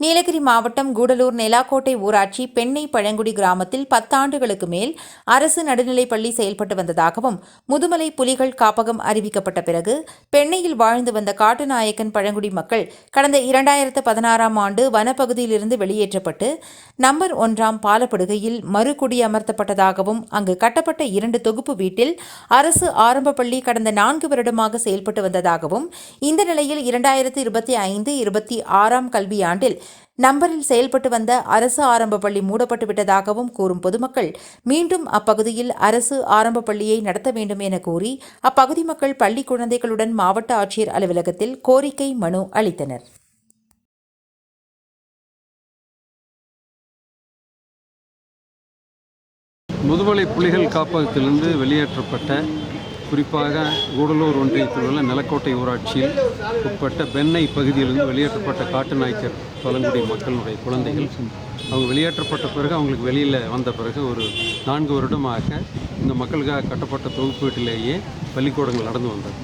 நீலகிரி மாவட்டம் கூடலூர் நெலாக்கோட்டை ஊராட்சி பெண்ணை பழங்குடி கிராமத்தில் பத்தாண்டுகளுக்கு மேல் அரசு நடுநிலைப்பள்ளி செயல்பட்டு வந்ததாகவும் முதுமலை புலிகள் காப்பகம் அறிவிக்கப்பட்ட பிறகு பெண்ணையில் வாழ்ந்து வந்த காட்டுநாயக்கன் பழங்குடி மக்கள் கடந்த இரண்டாயிரத்து பதினாறாம் ஆண்டு வனப்பகுதியிலிருந்து வெளியேற்றப்பட்டு நம்பர் ஒன்றாம் பாலப்படுகையில் மறுகுடியமர்த்தப்பட்டதாகவும் அங்கு கட்டப்பட்ட இரண்டு தொகுப்பு வீட்டில் அரசு ஆரம்ப பள்ளி கடந்த நான்கு வருடமாக செயல்பட்டு வந்ததாகவும் இந்த நிலையில் இரண்டாயிரத்து இருபத்தி ஐந்து இருபத்தி ஆறாம் கல்வியாண்டில் நம்பரில் செயல்பட்டு வந்த அரசு ஆரம்ப பள்ளி மூடப்பட்டு விட்டதாகவும் கூறும் பொதுமக்கள் மீண்டும் அப்பகுதியில் அரசு ஆரம்ப பள்ளியை நடத்த வேண்டும் என கூறி அப்பகுதி மக்கள் பள்ளி குழந்தைகளுடன் மாவட்ட ஆட்சியர் அலுவலகத்தில் கோரிக்கை மனு அளித்தனர். முதுமலை புலிகள் காப்பகத்திலிருந்து வெளியேற்றப்பட்ட குறிப்பாக கூடலூர் ஒன்றியத்தில் உள்ள நிலக்கோட்டை ஊராட்சியில் உட்பட்ட பெண்ணை பகுதியிலிருந்து வெளியேற்றப்பட்ட காட்டுநாய்க்கர் பழங்குடி மக்களுடைய குழந்தைகள். அவங்க வெளியேற்றப்பட்ட பிறகு அவங்களுக்கு வெளியில் வந்த பிறகு ஒரு நான்கு வருடமாக இந்த மக்களுக்காக கட்டப்பட்ட தொகுப்பு வீட்டிலேயே பள்ளிக்கூடங்கள் நடந்து வந்தது.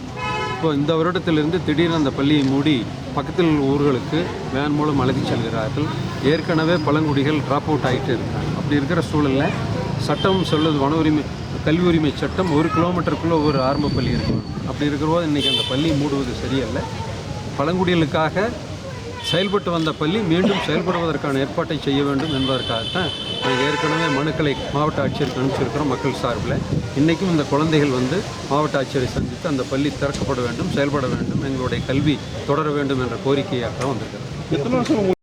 இப்போ இந்த வருடத்திலிருந்து திடீர்னு அந்த பள்ளியை மூடி பக்கத்தில் உள்ள ஊர்களுக்கு வேன் மூலம் அழைத்து செல்கிறார்கள். ஏற்கனவே பழங்குடிகள் ட்ராப் அவுட் ஆகிட்டு இருக்காங்க. அப்படி இருக்கிற சூழலில் சட்டம் சொல்லுது வன உரிமை கல்வி உரிமை சட்டம் ஒரு கிலோமீட்டருக்குள்ளே ஒரு ஆரம்ப பள்ளி இருக்கும் அப்படி இருக்கிறபோது இன்றைக்கி அந்த பள்ளி மூடுவது சரியல்ல. பழங்குடிகளுக்காக செயல்பட்டு வந்த பள்ளி மீண்டும் செயல்படுவதற்கான ஏற்பாட்டை செய்ய வேண்டும் என்பதற்காகத்தான் நாங்கள் ஏற்கனவே மனுக்களை மாவட்ட ஆட்சியருக்கு அனுப்பிச்சிருக்கிறோம் மக்கள் சார்பில். இன்றைக்கும் இந்த குழந்தைகள் வந்து மாவட்ட ஆட்சியரை சந்தித்து அந்த பள்ளி திறக்கப்பட வேண்டும் செயல்பட வேண்டும் எங்களுடைய கல்வி தொடர வேண்டும் என்ற கோரிக்கையாக தான் வந்திருக்கிறது.